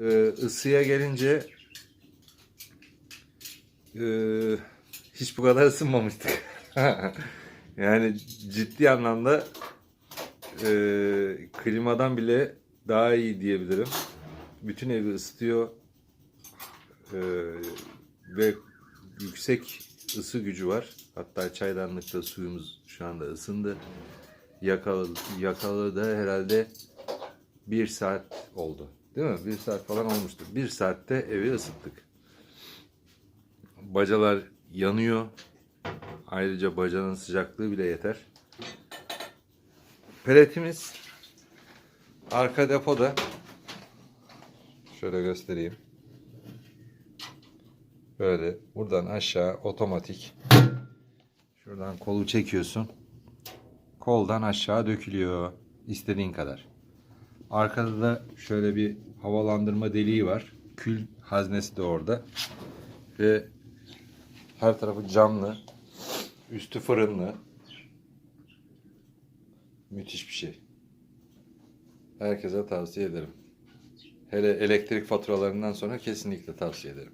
e, ısıya gelince e, hiç bu kadar ısınmamıştık. yani ciddi anlamda e, klimadan bile daha iyi diyebilirim. Bütün evi ısıtıyor e, ve yüksek ısı gücü var. Hatta çaydanlıkta suyumuz şu anda ısındı. Yakalı, yakalı herhalde bir saat oldu. Değil mi? Bir saat falan olmuştur. Bir saatte evi ısıttık. Bacalar yanıyor. Ayrıca bacanın sıcaklığı bile yeter. Peletimiz arka depoda. Şöyle göstereyim. Böyle buradan aşağı otomatik. Şuradan kolu çekiyorsun. Koldan aşağı dökülüyor. istediğin kadar. Arkada da şöyle bir havalandırma deliği var. Kül haznesi de orada. Ve her tarafı camlı. Üstü fırınlı. Müthiş bir şey. Herkese tavsiye ederim. Hele elektrik faturalarından sonra kesinlikle tavsiye ederim.